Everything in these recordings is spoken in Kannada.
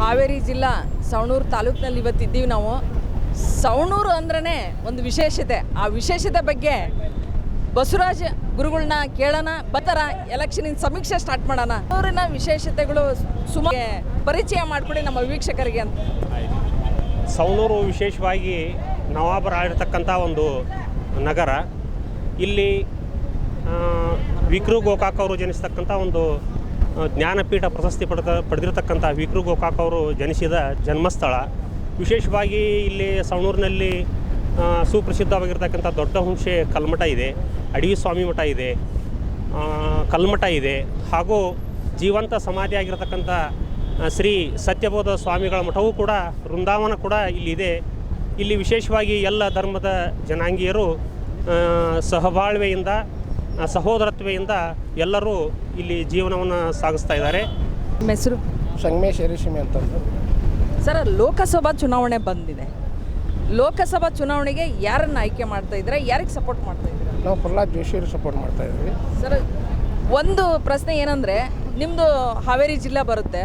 ಹಾವೇರಿ ಜಿಲ್ಲಾ ಸವಣೂರು ತಾಲೂಕಿನಲ್ಲಿ ಇವತ್ತಿದ್ದೀವಿ ನಾವು. ಸವಣೂರು ಅಂದ್ರೇ ಒಂದು ವಿಶೇಷತೆ. ಆ ವಿಶೇಷತೆ ಬಗ್ಗೆ ಬಸವರಾಜ ಗುರುಗಳನ್ನ ಕೇಳೋಣ ಬತ್ತರ ಎಲೆಕ್ಷನಿನ ಸಮೀಕ್ಷೆ ಸ್ಟಾರ್ಟ್ ಮಾಡೋಣ. ಸವಣೂರಿನ ವಿಶೇಷತೆಗಳು ಸುಮಾರು ಪರಿಚಯ ಮಾಡಿಕೊಡಿ ನಮ್ಮ ವೀಕ್ಷಕರಿಗೆ ಅಂತ. ಸವಣೂರು ವಿಶೇಷವಾಗಿ ನವಾಬರ ಆಗಿರ್ತಕ್ಕಂಥ ಒಂದು ನಗರ. ಇಲ್ಲಿ ವಿಕ್ರು ಗೋಕಾಕ್ ಅವರು ಜನಿಸ್ತಕ್ಕಂಥ ಒಂದು ಜ್ಞಾನಪೀಠ ಪ್ರಶಸ್ತಿ ಪಡೆದ ಪಡೆದಿರತಕ್ಕಂಥ ವಿಕ್ರು ಗೋಕಾಕ್ ಅವರು ಜನಿಸಿದ ಜನ್ಮಸ್ಥಳ. ವಿಶೇಷವಾಗಿ ಇಲ್ಲಿ ಸವಣೂರಿನಲ್ಲಿ ಸುಪ್ರಸಿದ್ಧವಾಗಿರ್ತಕ್ಕಂಥ ದೊಡ್ಡ ಹುಂಸೆ ಕಲ್ಮಠ ಇದೆ, ಅಡವಿ ಸ್ವಾಮಿ ಮಠ ಇದೆ ಕಲ್ಮಠ ಇದೆ. ಹಾಗೂ ಜೀವಂತ ಸಮಾಧಿ ಆಗಿರತಕ್ಕಂಥ ಶ್ರೀ ಸತ್ಯಬೋಧ ಸ್ವಾಮಿಗಳ ಮಠವೂ ಕೂಡ, ವೃಂದಾವನ ಕೂಡ ಇಲ್ಲಿದೆ ಇಲ್ಲಿ ವಿಶೇಷವಾಗಿ ಎಲ್ಲ ಧರ್ಮದ ಜನಾಂಗೀಯರು ಸಹಬಾಳ್ವೆಯಿಂದ ಸಹೋದರತ್ವೆಯಿಂದ ಎಲ್ಲರೂ ಇಲ್ಲಿ ಜೀವನವನ್ನು ಸಾಗಿಸ್ತಾ ಇದ್ದಾರೆ. ನಿಮ್ಮ ಹೆಸರು? ಸಂಗಮೇಶ್ ಹರಿಶಿಮೆ ಅಂತಂದು ಸರ್ ಲೋಕಸಭಾ ಚುನಾವಣೆ ಬಂದಿದೆ. ಲೋಕಸಭಾ ಚುನಾವಣೆಗೆ ಯಾರನ್ನು ಆಯ್ಕೆ ಮಾಡ್ತಾ ಇದ್ದಾರೆ? ಯಾರಿಗೆ ಸಪೋರ್ಟ್ ಮಾಡ್ತಾ ಇದ್ದೀರಾ? ನಾವು ಪ್ರಹ್ಲಾದ್ ಜೋಶಿಯವ್ರು ಸಪೋರ್ಟ್ ಮಾಡ್ತಾ ಇದ್ದೀವಿ ಸರ್ ಒಂದು ಪ್ರಶ್ನೆ ಏನಂದರೆ ನಿಮ್ಮದು ಹಾವೇರಿ ಜಿಲ್ಲೆ ಬರುತ್ತೆ.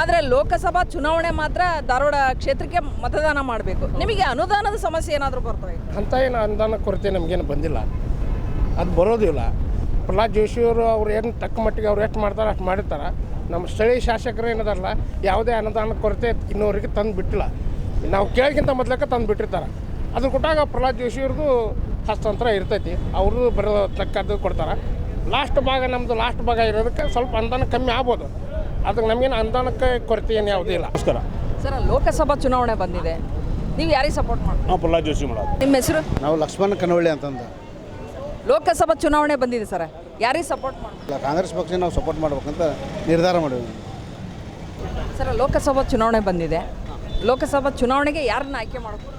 ಆದರೆ ಲೋಕಸಭಾ ಚುನಾವಣೆ ಮಾತ್ರ ಧಾರವಾಡ ಕ್ಷೇತ್ರಕ್ಕೆ ಮತದಾನ ಮಾಡಬೇಕು. ನಿಮಗೆ ಅನುದಾನದ ಸಮಸ್ಯೆ ಏನಾದರೂ ಬರ್ತಾ ಇದೆ ಅಂತ ಏನು ಅನುದಾನ ಕೊರತೆ ನಮಗೇನು ಬಂದಿಲ್ಲ. ಅದು ಬರೋದಿಲ್ಲ. ಪ್ರಹ್ಲಾದ್ ಜೋಶಿಯವರು ಅವ್ರು ಏನು ತಕ್ಕ ಮಟ್ಟಿಗೆ ಅವ್ರು ಎಷ್ಟು ಮಾಡ್ತಾರೆ ಅಷ್ಟು ಮಾಡಿರ್ತಾರೆ. ನಮ್ಮ ಸ್ಥಳೀಯ ಶಾಸಕರು ಏನದಲ್ಲ ಯಾವುದೇ ಅನುದಾನ ಕೊರತೆ ಇನ್ನೋರಿಗೆ ತಂದು ಬಿಟ್ಟಿಲ್ಲ. ನಾವು ಕೇಳಿಗಿಂತ ಮೊದಲಕ್ಕ ತಂದು ಬಿಟ್ಟಿರ್ತಾರೆ. ಅದನ್ನು ಕೊಟ್ಟಾಗ ಪ್ರಹ್ಲಾದ್ ಜೋಶಿಯವ್ರದ್ದು ಹಸ್ತಾಂತರ ಇರ್ತೈತಿ. ಅವ್ರದ್ದು ಬರೋ ತಕ್ಕದ್ದು ಕೊಡ್ತಾರೆ. ಲಾಸ್ಟ್ ಭಾಗ ನಮ್ಮದು ಲಾಸ್ಟ್ ಭಾಗ ಇರೋದಕ್ಕೆ ಸ್ವಲ್ಪ ಅನುದಾನ ಕಮ್ಮಿ ಆಗ್ಬೋದು. ಅದಕ್ಕೆ ನಮಗೇನು ಅನುದಾನಕ್ಕೆ ಕೊರತೆ ಏನು ಯಾವುದೂ ಇಲ್ಲ. ನಮಸ್ಕಾರ. ಸರ್ ಲೋಕಸಭಾ ಚುನಾವಣೆ ಬಂದಿದೆ. ನೀವು ಯಾರಿಗೆ ಸಪೋರ್ಟ್ ಮಾಡಿ ನಾವು ಪ್ರಹ್ಲಾದ್ ಜೋಶಿ ಮಾಡೋದು ನಿಮ್ಮ ಹೆಸರು? ನಾವು ಲಕ್ಷ್ಮಣ ಕನವಳ್ಳಿ ಅಂತಂದು. ಲೋಕಸಭಾ ಚುನಾವಣೆ ಬಂದಿದೆ ಸರ್. ಯಾರಿಗೆ ಸಪೋರ್ಟ್ ಮಾಡಿ ಇಲ್ಲ ಕಾಂಗ್ರೆಸ್ ಪಕ್ಷ ನಾವು ಸಪೋರ್ಟ್ ಮಾಡ್ಬೇಕಂತ ನಿರ್ಧಾರ ಮಾಡಿದ್ವಿ. ಸರ್ ಲೋಕಸಭಾ ಚುನಾವಣೆ ಬಂದಿದೆ. ಲೋಕಸಭಾ ಚುನಾವಣೆಗೆ ಯಾರನ್ನ ಆಯ್ಕೆ ಮಾಡಬೇಕು?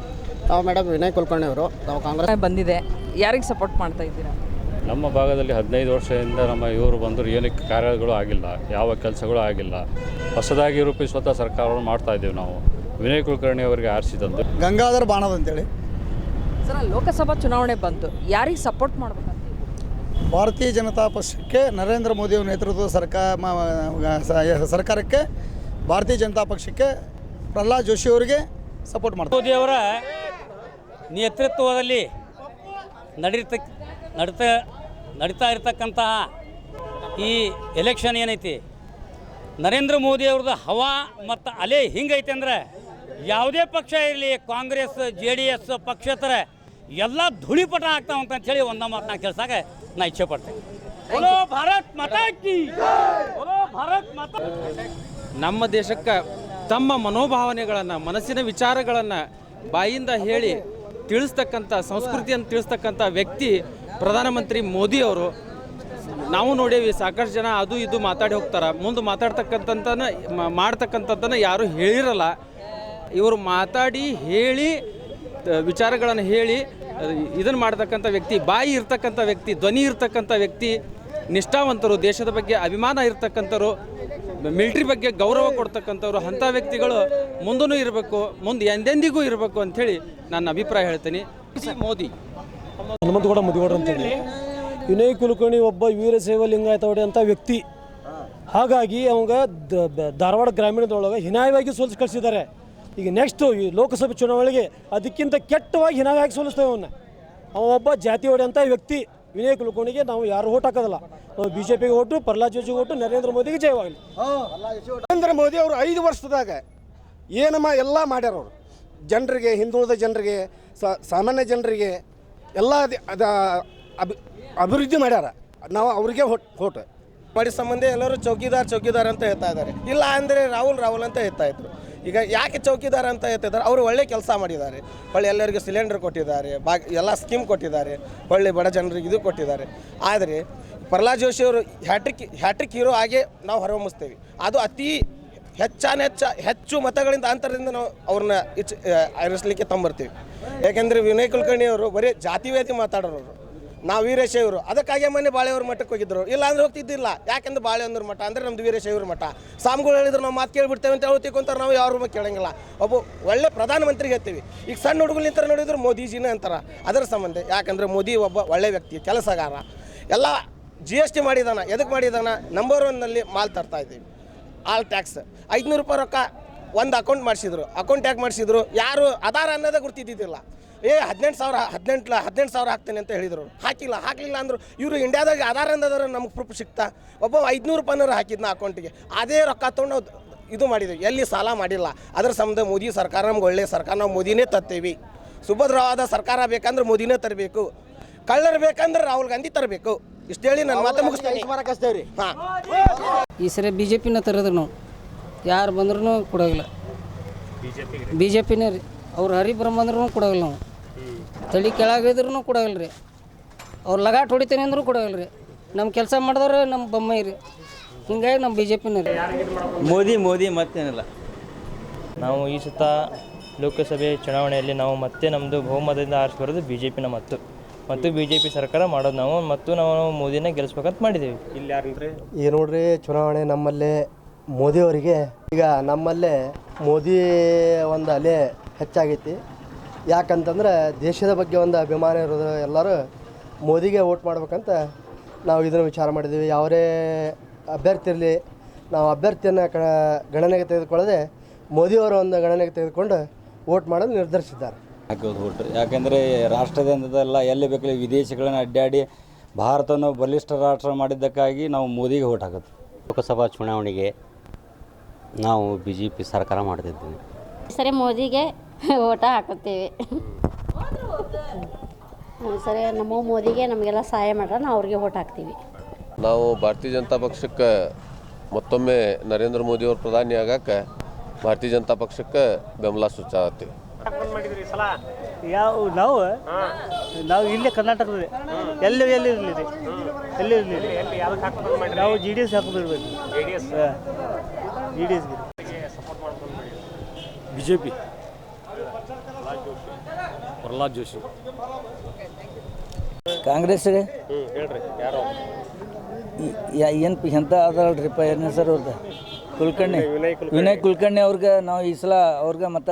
ನಾವು ಮೇಡಮ್ ವಿನಯ್ ಕುಲಕರ್ಣಿ ಅವರು. ನಾವು ಕಾಂಗ್ರೆಸ್ ಬಂದಿದೆ. ಯಾರಿಗೆ ಸಪೋರ್ಟ್ ಮಾಡ್ತಾ ಇದ್ದೀರಾ? ನಮ್ಮ ಭಾಗದಲ್ಲಿ ಹದಿನೈದು ವರ್ಷದಿಂದ ನಮ್ಮ ಇವರು ಬಂದರೂ ಏನಕ್ಕೆ ಕಾರ್ಯಗಳು ಆಗಿಲ್ಲ ಯಾವ ಕೆಲಸಗಳು ಆಗಿಲ್ಲ. ಹೊಸದಾಗಿ ರೂಪಿಸುವಂಥ ಸರ್ಕಾರವನ್ನು ಮಾಡ್ತಾ ಇದ್ದೀವಿ ನಾವು. ವಿನಯ್ ಕುಲಕರ್ಣಿ ಅವರಿಗೆ ಆರಿಸಿ ತಂದು. ಗಂಗಾಧರ ಬಾಣದ ಅಂತೇಳಿ. ಸರ್ ಲೋಕಸಭಾ ಚುನಾವಣೆ ಬಂತು. ಯಾರಿಗೆ ಸಪೋರ್ಟ್ ಮಾಡ್ಬೇಕಂತ ಭಾರತೀಯ ಜನತಾ ಪಕ್ಷಕ್ಕೆ ನರೇಂದ್ರ ಮೋದಿ ಅವರ ನೇತೃತ್ವದ ಸರ್ಕಾರ ಸರ್ಕಾರಕ್ಕೆ, ಭಾರತೀಯ ಜನತಾ ಪಕ್ಷಕ್ಕೆ ಪ್ರಹ್ಲಾದ್ ಜೋಶಿ ಅವರಿಗೆ ಸಪೋರ್ಟ್ ಮಾಡ್ತಾರೆ. ಮೋದಿಯವರ ನೇತೃತ್ವದಲ್ಲಿ ನಡೀತ, ನಡೀತಾ ನಡೀತಾ ಇರತಕ್ಕಂತಹ ಈ ಎಲೆಕ್ಷನ್ ಏನೈತಿ? ನರೇಂದ್ರ ಮೋದಿ ಅವ್ರದ್ದು ಹವಾ ಮತ್ತು ಅಲೆ ಹಿಂಗೈತೆ ಅಂದ್ರೆ ಯಾವುದೇ ಪಕ್ಷ ಇರಲಿ, ಕಾಂಗ್ರೆಸ್, ಜೆ ಡಿ ಎಸ್ ಪಕ್ಷೇತರ ಎಲ್ಲ ಧೂಳಿಪಟ ಆಗ್ತಾವ ಅಂತ ಹೇಳಿ ಒಂದ ಮಾತು ನಾನು ನಾ ಇಚ್ಛೆ ಪಡ್ತೇನೆ. ಭಾರತ್ ಭಾರತ್ ನಮ್ಮ ದೇಶಕ್ಕೆ ತಮ್ಮ ಮನೋಭಾವನೆಗಳನ್ನು ಮನಸ್ಸಿನ ವಿಚಾರಗಳನ್ನು ಬಾಯಿಂದ ಹೇಳಿ ತಿಳಿಸ್ತಕ್ಕಂಥ ಸಂಸ್ಕೃತಿಯನ್ನು ತಿಳಿಸ್ತಕ್ಕಂಥ ವ್ಯಕ್ತಿ ಪ್ರಧಾನಮಂತ್ರಿ ಮೋದಿ ಅವರು. ನಾವು ನೋಡೇವಿ ಸಾಕಷ್ಟು ಜನ ಅದು ಇದು ಮಾತಾಡಿ ಹೋಗ್ತಾರೆ. ಮುಂದೆ ಮಾತಾಡ್ತಕ್ಕಂಥದ್ದನ್ನ ಮಾಡ್ತಕ್ಕಂಥದ್ದನ್ನು ಯಾರೂ ಹೇಳಿರಲ್ಲ. ಇವರು ಮಾತಾಡಿ ಹೇಳಿ ವಿಚಾರಗಳನ್ನು ಹೇಳಿ ಇದನ್ನು ಮಾಡ್ತಕ್ಕಂಥ ವ್ಯಕ್ತಿ, ಬಾಯಿ ಇರ್ತಕ್ಕಂಥ ವ್ಯಕ್ತಿ, ಧ್ವನಿ ಇರ್ತಕ್ಕಂಥ ವ್ಯಕ್ತಿ, ನಿಷ್ಠಾವಂತರು, ದೇಶದ ಬಗ್ಗೆ ಅಭಿಮಾನ ಇರ್ತಕ್ಕಂಥವ್ರು ಮಿಲ್ಟ್ರಿ ಬಗ್ಗೆ ಗೌರವ ಕೊಡ್ತಕ್ಕಂಥವ್ರು, ಅಂಥ ವ್ಯಕ್ತಿಗಳು ಮುಂದೂ ಇರಬೇಕು, ಮುಂದೆ ಎಂದೆಂದಿಗೂ ಇರಬೇಕು ಅಂಥೇಳಿ ನನ್ನ ಅಭಿಪ್ರಾಯ ಹೇಳ್ತೀನಿ. ಮೋದಿ. ಹನುಮಂತಗೌಡ ಮುದಿಗೌಡ ಅಂತೇಳಿ. ವಿನಯ್ ಕುಲಕರ್ಣಿ ಒಬ್ಬ ವೀರಶೈವ ಲಿಂಗಾಯತವಡಿ ಅಂತ ವ್ಯಕ್ತಿ. ಹಾಗಾಗಿ ಅವಂಗ ಧಾರವಾಡ ಗ್ರಾಮೀಣದೊಳಗೆ ಹಿನಾಯವಾಗಿ ಸೋಲಿಸಿ ಕಳಿಸಿದ್ದಾರೆ. ಈಗ ನೆಕ್ಸ್ಟು ಈ ಲೋಕಸಭೆ ಚುನಾವಣೆಗೆ ಅದಕ್ಕಿಂತ ಕೆಟ್ಟವಾಗಿ ಹಿನಾಯವಾಗಿ ಸೋಲಿಸ್ತೇವೆ ಅವನ್ನ ಅವ ಒಬ್ಬ ಜಾತಿ ಹೊಡೆಯಂಥ ಅಂತ ವ್ಯಕ್ತಿ ವಿನಯ್ ಕುಲಕರ್ಣಿಗೆ ನಾವು ಯಾರು ಓಟ್ ಹಾಕೋದಲ್ಲ. ನಾವು ಬಿ ಜೆ ಪಿಗೆ ಓಟು ಪ್ರಹ್ಲಾದ್ ಜೋಶಿಗೆ ಓಟು ನರೇಂದ್ರ ಮೋದಿಗೆ ಜಯವಾಗಲಿ. ನರೇಂದ್ರ ಮೋದಿ ಅವರು ಐದು ವರ್ಷದಾಗ ಏನಮ್ಮ ಎಲ್ಲ ಮಾಡ್ಯಾರ ಅವರು. ಜನರಿಗೆ ಹಿಂದುಳಿದ ಜನರಿಗೆ ಸ- ಸಾಮಾನ್ಯ ಜನರಿಗೆ ಎಲ್ಲ ಅದ ಅಭಿ ಅಭಿವೃದ್ಧಿ ಮಾಡ್ಯಾರ. ನಾವು ಅವರಿಗೆ ಓಟ್ ಹೋಟ್ ಮಾಡಿ ಸಂಬಂಧ ಎಲ್ಲರೂ ಚೌಕಿದಾರ್ ಚೌಕಿದಾರ್ ಅಂತ ಹೇಳ್ತಾ ಇದ್ದಾರೆ. ಇಲ್ಲ ಅಂದರೆ ರಾಹುಲ್ ರಾಹುಲ್ ಅಂತ ಹೇಳ್ತಾ ಇದ್ರು. ಈಗ ಯಾಕೆ ಚೌಕಿದಾರ ಅಂತ ಹೇಳ್ತಿದ್ದಾರೆ? ಅವರು ಒಳ್ಳೆ ಕೆಲಸ ಮಾಡಿದ್ದಾರೆ. ಒಳ್ಳೆ ಎಲ್ಲರಿಗೂ ಸಿಲಿಂಡರ್ ಕೊಟ್ಟಿದ್ದಾರೆ ಬಾ ಎಲ್ಲ ಸ್ಕೀಮ್ ಕೊಟ್ಟಿದ್ದಾರೆ, ಒಳ್ಳೆ ಬಡ ಜನರಿಗೆ ಇದು ಕೊಟ್ಟಿದ್ದಾರೆ. ಆದರೆ ಪ್ರಹ್ಲಾದ್ ಜೋಶಿ ಅವರು ಹ್ಯಾಟ್ರಿಕ್ ಹ್ಯಾಟ್ರಿಕ್ ಹೀರೋ ಹಾಗೆ ನಾವು ಹೊರಹೊಮ್ಮಿಸ್ತೇವೆ ಅದು ಅತಿ ಹೆಚ್ಚಾನ ಹೆಚ್ಚ, ಹೆಚ್ಚು ಮತಗಳಿಂದ ಅಂತರದಿಂದ ನಾವು ಅವ್ರನ್ನ ಇಚ್ ಆರಿಸ್ಲಿಕ್ಕೆ ತಂಬರ್ತೀವಿ. ಯಾಕೆಂದರೆ ವಿನಯ್ ಕುಲಕರ್ಣಿ ಅವರು ಬರೀ ಜಾತಿವೇದಿ ಮಾತಾಡೋರು ನಾವು ವೀರಶೈವರು. ಅದಕ್ಕಾಗಿ ಮೊನ್ನೆ ಬಾಳೆಯವ್ರ ಮಠಕ್ಕೆ ಹೋಗಿದ್ರು. ಇಲ್ಲ ಅಂದ್ರೆ ಹೋಗ್ತಿದ್ದಿಲ್ಲ. ಯಾಕಂದ್ರೆ ಬಾಳೆಹೊಂದ್ರ ಮಠ ಅಂದ್ರೆ ನಮ್ದು ವೀರಶೈವರ ಮಠ. ಸಾಮ್ಗಳು ಹೇಳಿದ್ರು ನಾವು ಮಾತು ಕೇಳಿಬಿಡ್ತೇವೆ ಅಂತ ಹೇಳಿ ತಿಳ್ಕೊಂತಾರೆ ನಾವು ಯಾರು ಕೇಳಂಗಿಲ್ಲ. ಒಬ್ಬ ಒಳ್ಳೆ ಪ್ರಧಾನಮಂತ್ರಿಗೆ ಹೇಳ್ತೀವಿ. ಈಗ ಸಣ್ಣ ಹುಡುಗರು ನಿಂತರ ನೋಡಿದ್ರು ಮೋದಿಜಿನೇ ಅಂತಾರೆ. ಅದರ ಸಂಬಂಧ. ಯಾಕಂದ್ರೆ ಮೋದಿ ಒಬ್ಬ ಒಳ್ಳೆ ವ್ಯಕ್ತಿ, ಕೆಲಸಗಾರ. ಎಲ್ಲ ಜಿ ಎಸ್ ಟಿ ಮಾಡಿದಾನ. ಎದಕ್ಕೆ ಮಾಡಿದಾನ? ನಂಬರ್ ಒನ್ನಲ್ಲಿ ಮಾಲ್ ತರ್ತಾ ಇದ್ದೀವಿ. All tax. ಐದುನೂರು ರೂಪಾಯಿ ರೊಕ್ಕ ಒಂದು ಅಕೌಂಟ್ ಮಾಡಿಸಿದ್ರು. ಅಕೌಂಟ್ ಯಾಕೆ ಮಾಡಿಸಿದ್ರು? ಯಾರು, ಆಧಾರ ಅನ್ನೋದೇ ಗುರ್ತಿದ್ದಿದ್ದಿಲ್ಲ. ಏ ಹದಿನೆಂಟು ಸಾವಿರ ಹದಿನೆಂಟು ಹದಿನೆಂಟು ಸಾವಿರ ಹಾಕ್ತೇನೆ ಅಂತ ಹೇಳಿದರು. ಹಾಕಿಲ್ಲ ಹಾಕಲಿಲ್ಲ ಅಂದರು ಇವರು ಇಂಡಿಯಾದಾಗ ಆಧಾರ ಅನ್ನೋದಾರ ನಮ್ಗೆ ಪ್ರೂಫ್ ಸಿಗ್ತಾ ಒಬ್ಬ ಐದುನೂರು ರೂಪಾಯಿನಾರು ಹಾಕಿದ್ನ ಅಕೌಂಟಿಗೆ ಅದೇ ರೊಕ್ಕ ತೊಗೊಂಡು ನಾವು ಇದು ಮಾಡಿದ್ವಿ. ಎಲ್ಲಿ ಸಾಲ ಮಾಡಿಲ್ಲ. ಅದ್ರ ಸಂಬಂಧ ಮೋದಿ ಸರ್ಕಾರ ನಮ್ಗೆ ಒಳ್ಳೆ ಸರ್ಕಾರ ನಾವು ಮೋದಿನೇ ತತ್ತೇವಿ ಸುಭದ್ರವಾದ ಸರ್ಕಾರ ಬೇಕಂದ್ರೆ ಮೋದಿನೇ ತರಬೇಕು. ಕಳ್ಳರು ಬೇಕಂದ್ರೆ ರಾಹುಲ್ ಗಾಂಧಿ ತರಬೇಕು. ಇಷ್ಟು ಹೇಳಿ ನನ್ನ ಮಾತು ಮುಗಿಸ್ತೇನೆ. ಹಾಂ. ಈ ಸರಿ ಬಿ ಜೆ ಪಿನ ತರೋದು ನಾವು. ಯಾರು ಬಂದ್ರೂ ಕೊಡೋಗಿಲ್ಲ ಬಿ ಜೆ ಪಿನೇ ರೀ. ಅವ್ರು ಹರಿಬ್ರಹ್ಮ ಬಂದ್ರೂ ಕೊಡೋಲ್ಲ ನಾವು. ತಳಿ ಕೆಳಗಿದ್ರೂ ಕೊಡೋಲ್ಲ ರೀ. ಅವ್ರು ಲಗಾಟ್ ಹೊಡಿತೇನೆ ಅಂದ್ರೂ ಕೊಡೋಲ್ಲ ರೀ. ನಮ್ಮ ಕೆಲಸ ಮಾಡಿದವ್ರೆ ನಮ್ಮ ಬೊಮ್ಮೈ ರೀ. ಹಿಂಗಾಗಿ ನಮ್ಮ ಬಿ ಜೆ ಪಿನ ರೀ. ಮೋದಿ ಮೋದಿ ಮತ್ತೇನಿಲ್ಲ. ನಾವು ಈ ಸುತ್ತ ಲೋಕಸಭೆ ಚುನಾವಣೆಯಲ್ಲಿ ನಾವು ಮತ್ತೆ ನಮ್ಮದು ಬಹುಮತದಿಂದ ಆರಿಸಿ ಬರೋದು ಬಿ ಜೆ ಪಿನ ಮತ್ತು. ಮತ್ತು ಬಿ ಜೆ ಪಿ ಸರ್ಕಾರ ಮಾಡೋದು ನಾವು ಮತ್ತು ನಾವು ಮೋದಿನ ಗೆಲ್ಲಿಸ್ಬೇಕಂತ ಮಾಡಿದ್ದೀವಿ. ಇಲ್ಲಿ ಯಾರಂದ್ರೆ ಈ ನೋಡ್ರಿ ಚುನಾವಣೆ ನಮ್ಮಲ್ಲೇ ಮೋದಿಯವರಿಗೆ ಈಗ ನಮ್ಮಲ್ಲೇ ಮೋದಿ ಒಂದು ಅಲೆ ಹೆಚ್ಚಾಗೈತಿ. ಯಾಕಂತಂದ್ರೆ ದೇಶದ ಬಗ್ಗೆ ಒಂದು ಅಭಿಮಾನ ಇರೋದು ಎಲ್ಲರೂ ಮೋದಿಗೆ ವೋಟ್ ಮಾಡ್ಬೇಕಂತ ನಾವು ಇದನ್ನು ವಿಚಾರ ಮಾಡಿದ್ವಿ ಯಾವುದೇ ಅಭ್ಯರ್ಥಿ ಇರಲಿ ನಾವು ಅಭ್ಯರ್ಥಿಯನ್ನು ಕ ಗಣನೆಗೆ ತೆಗೆದುಕೊಳ್ಳದೆ ಮೋದಿಯವರ ಒಂದು ಗಣನೆಗೆ ತೆಗೆದುಕೊಂಡು ವೋಟ್ ಮಾಡಲು ನಿರ್ಧರಿಸಿದ್ದಾರೆ. ಹಾಕೋದು ಬಿಟ್ರಿ ಯಾಕಂದರೆ ರಾಷ್ಟ್ರದಿಂದಲ್ಲ ಎಲ್ಲಿ ಬೇಕಲ್ಲಿ ವಿದೇಶಗಳನ್ನು ಅಡ್ಡಾಡಿ ಭಾರತವನ್ನು ಬಲಿಷ್ಠ ರಾಷ್ಟ್ರ ಮಾಡಿದ್ದಕ್ಕಾಗಿ ನಾವು ಮೋದಿಗೆ ಓಟ್ ಹಾಕೋದು. ಲೋಕಸಭಾ ಚುನಾವಣೆಗೆ ನಾವು ಬಿ ಜೆ ಪಿ ಸರ್ಕಾರ ಮಾಡ್ತಿದ್ದೀವಿ ಸರಿ ಮೋದಿಗೆ ಓಟ ಹಾಕುತ್ತೇವೆ ಸರಿ ನಮ್ಮ ಮೋದಿಗೆ ನಮಗೆಲ್ಲ ಸಹಾಯ ಮಾಡ್ರೆ ನಾವು ಅವ್ರಿಗೆ ಓಟ್ ಹಾಕ್ತೀವಿ ನಾವು ಭಾರತೀಯ ಜನತಾ ಪಕ್ಷಕ್ಕೆ ಮತ್ತೊಮ್ಮೆ ನರೇಂದ್ರ ಮೋದಿಯವರು ಪ್ರಧಾನಿ ಆಗಕ್ಕೆ ಭಾರತೀಯ ಜನತಾ ಪಕ್ಷಕ್ಕೆ ಬೆಂಬಲ ಸೂಚಿಸ್ತೀವಿ ಮಾಡಿದ್ರಿ ಸಲ ಯಾವ ನಾವು ನಾವು ಇಲ್ಲೇ ಕರ್ನಾಟಕದ ಎಲ್ಲಿ ಎಲ್ಲಿ ಇರಲಿ ರೀ ಎಲ್ಲಿ ಇರಲಿ ನಾವು G D S J D S G D ಎಸ್ಗೆ ಸಪೋರ್ಟ್ ಮಾಡ್ಕೊಂಡು ಮಾಡಿ B J P Prahlad Joshi. ಕಾಂಗ್ರೆಸ್ಗೆ ಹ್ಞೂ ಹೇಳ್ರಿ ಯಾರು? ಏನು ಎಂತ ಅದಲ್ರಿಪ್ಪ ಎರಡನೇ ಸರ್ ಅವ್ರದ್ದು ಕುಲಕರ್ಣಿ. ವಿನಯ್ ಕುಲಕರ್ಣಿ. ವಿನಯ್ ಕುಲಕರ್ಣಿ ಅವ್ರಿಗೆ ನಾವು ಈ ಸಲ ಅವ್ರಿಗೆ ಮತ್ತೆ